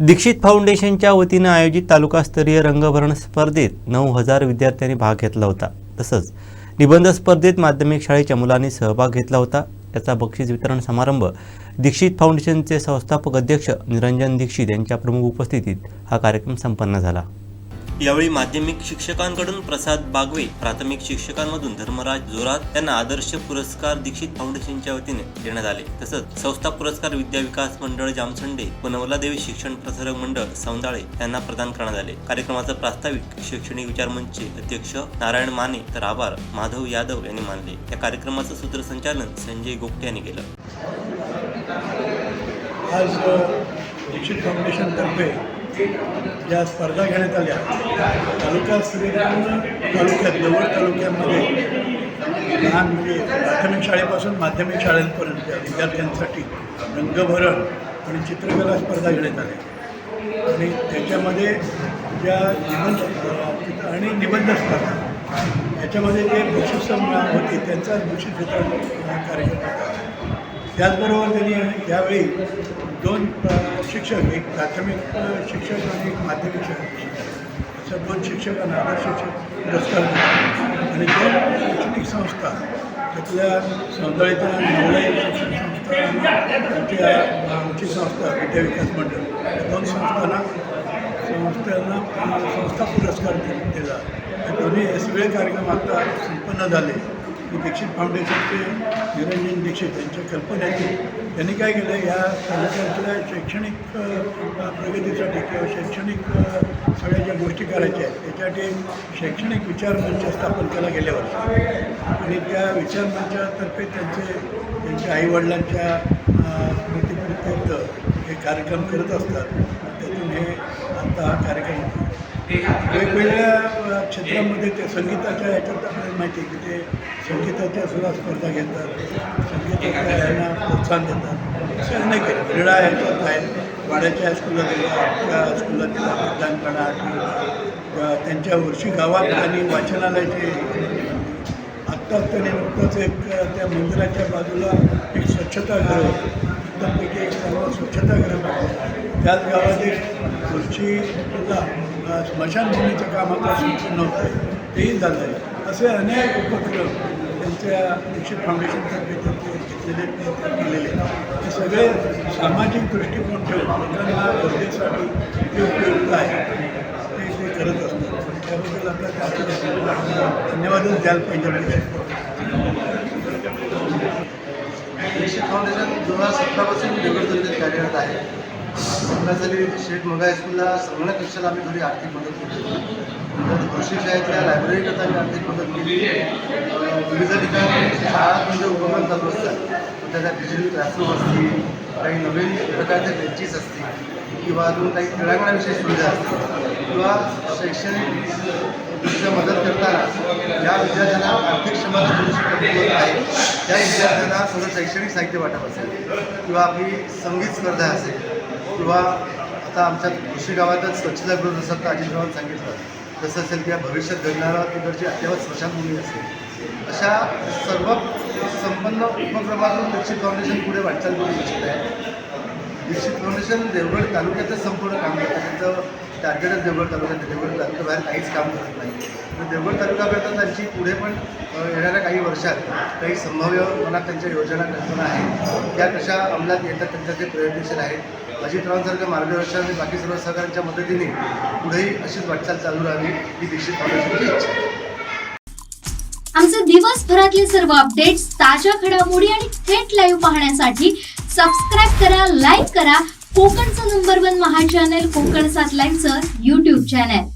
दीक्षित फाउंडेशनच्या वतीनं आयोजित तालुकास्तरीय रंगभरण स्पर्धेत नऊ हजार विद्यार्थ्यांनी भाग घेतला होता. तसंच निबंध स्पर्धेत माध्यमिक शाळेच्या मुलांनी सहभाग घेतला होता. याचा बक्षीस वितरण समारंभ दीक्षित फाउंडेशनचे संस्थापक अध्यक्ष निरंजन दीक्षित यांच्या प्रमुख उपस्थितीत हा कार्यक्रम संपन्न झाला. यावेळी माध्यमिक शिक्षकांकडून प्रसाद बागवे प्राथमिक शिक्षकांमधून धर्मराज जोरात यांना आदर्श पुरस्कार दीक्षित फाउंडेशनच्या वतीने देण्यात आले. तसंच संस्था पुरस्कार विद्या विकास मंडळ जामसंडे व नवलादेवी शिक्षण प्रसारक मंडळ सौंदाळे यांना प्रदान करण्यात आले. कार्यक्रमाचा प्रास्ताविक शैक्षणिक विचार मंचचे अध्यक्ष नारायण माने तर आभार माधव यादव यांनी मानले. या कार्यक्रमाचं सूत्रसंचालन संजय गोगटे यांनी केलं. आज दीक्षित फाउंडेशनतर्फे ज्या स्पर्धा घेण्यात आल्या. तालुका श्रीराम तालुक्यात जवळ तालुक्यामध्ये लहान म्हणजे प्राथमिक शाळेपासून माध्यमिक शाळेपर्यंत विद्यार्थ्यांसाठी रंगभरण आणि चित्रकला स्पर्धा घेण्यात आल्या. आणि त्याच्यामध्ये ज्या निबंध आणि निबंध स्पर्धा याच्यामध्ये जे बक्षीस होते त्यांचा बक्षीस वितरण कार्यक्रम होता. त्याचबरोबर त्यांनी यावेळी दोन शिक्षक एक प्राथमिक शिक्षक आणि एक माध्यमिक शिक्षक. अशा दोन शिक्षकांना आदर्श शिक्षक पुरस्कार दिले आणि दोन शैक्षणिक संस्था त्यातल्या सौंदर्याच्या नवलाई शिक्षण संस्था आणि आमच्या आमची संस्था विद्या विकास मंडळ या दोन संस्थांना संस्थांना संस्था पुरस्कार दिला. हे दोन्ही हे सगळे कार्यक्रम आता संपन्न झाले. दीक्षित फाउंडेशनचे निरंजन दीक्षित यांच्या कल्पनेतून. त्यांनी काय केलं? या तालुक्यातल्या शैक्षणिक प्रगतीसाठी किंवा शैक्षणिक सगळ्या ज्या गोष्टी करायच्या आहेत त्याच्यासाठी शैक्षणिक विचार मंच स्थापन केला गेल्या वर्षी आणि त्या विचार मंचातर्फे त्यांचे त्यांच्या आईवडिलांच्या स्मृतीप्रित्यर्थ हे कार्यक्रम करत असतात त्यातून हे आता हा कार्यक्रम होतो वेगवेगळ्या अ, क्षेत्रामध्ये ते संगीताच्या ह्याच्यात आपल्याला माहिती आहे की ते संगीताच्या सुद्धा स्पर्धा घेतात. संगीताच्या ह्यांना प्रोत्साहन देतात. असं अनेक आहे क्रीडा ह्याच्यात आहेत. वाड्याच्या हायस्कूलला दिला त्या हायस्कूलला दिला मतदानपणा किंवा त्यांच्या वर्षी गावात आणि वाचनालयाचे आत्ताच त्याने नुकतंच एक त्या मंदिराच्या बाजूला एक स्वच्छतागृह त्यापैकी एक सर्व स्वच्छतागृह त्याच गावात एक वर्षी स्मशानभूमीचं काम आता संपूर्ण होत आहे तेही झालं आहे असे अनेक उपक्रम त्यांच्या दीक्षित फाउंडेशनतर्फे त्यांचे घेतलेले केलेले. आहेत. हे सगळे सामाजिक दृष्टिकोन ठेवून लोकांना गरजेसाठी ते उपयुक्त आहे. ते ते करत असतात. त्याबद्दल आपल्या धन्यवादच द्यायला पाहिजे म्हणजे दीक्षित फाउंडेशन दोन हजार सतरापासून देवगड कार्यरत आहे. सतरा शेठ मोगा हायस्कूलला संगणक कक्षाला आम्ही थोडी आर्थिक मदत केली. नंतर कृषी शाळेतल्या लायब्ररीकरता आम्ही आर्थिक मदत केली. विविध ठिकाणी म्हणजे उपक्रम चालू असतात. त्याच्या डिजिटल क्लासरूम असतील काही नवीन प्रकारचे बेंचेस असतील किंवा अजून काही क्रीडांगणाविषयी सुविधा असतील किंवा शैक्षणिकदृष्ट्या मदत करताना ज्या विद्यार्थ्यांना आर्थिक क्षमता थोडीशी कमी होत आहे त्या विद्यार्थ्यांना थोडं शैक्षणिक साहित्य वाटप असेल किंवा आपली संगीत स्पर्धा असेल किंवा आता आमच्या कृषी गावातच स्वच्छतागृह जसं तर अजितरावांनी सांगितलं तसं असेल किंवा भविष्यात घडणारा तिकडची अत्यावत स्मशानभूमी असेल अशा सर्व संपन्न उपक्रमातून दीक्षित फाउंडेशन पुढे वाटचाल करू इच्छित आहे. दीक्षित फाउंडेशन देवगड तालुक्यातच संपूर्ण काम करतं त्यांचं टार्गेटच देवगड तालुक्यात देवगड देवगड तालुक्याबाहेर काहीच काम करत नाही. तर देवगड तालुक्याकरता त्यांची पुढे पण येणाऱ्या काही वर्षात काही संभाव्य मनात त्यांच्या योजना कल्पना आहेत. त्या कशा अंमलात येतात त्यांच्या ते प्रयत्नशील आहेत अजितरावांसारखं मार्गदर्शन आणि बाकी सर्व सहकाऱ्यांच्या मदतीने पुढेही अशीच वाटचाल चालू राहावी ही दीक्षित फाउंडेशनची इच्छा आहे. आमचे दिवसभरातले सर्व अपडेट्स ताज्या घडामोडी आणि थेट लाईव्ह पाहण्यासाठी सबस्क्राईब करा लाईक करा. कोकणचं नंबर वन महा चॅनल कोकण सात लाईनचं युट्यूब चॅनल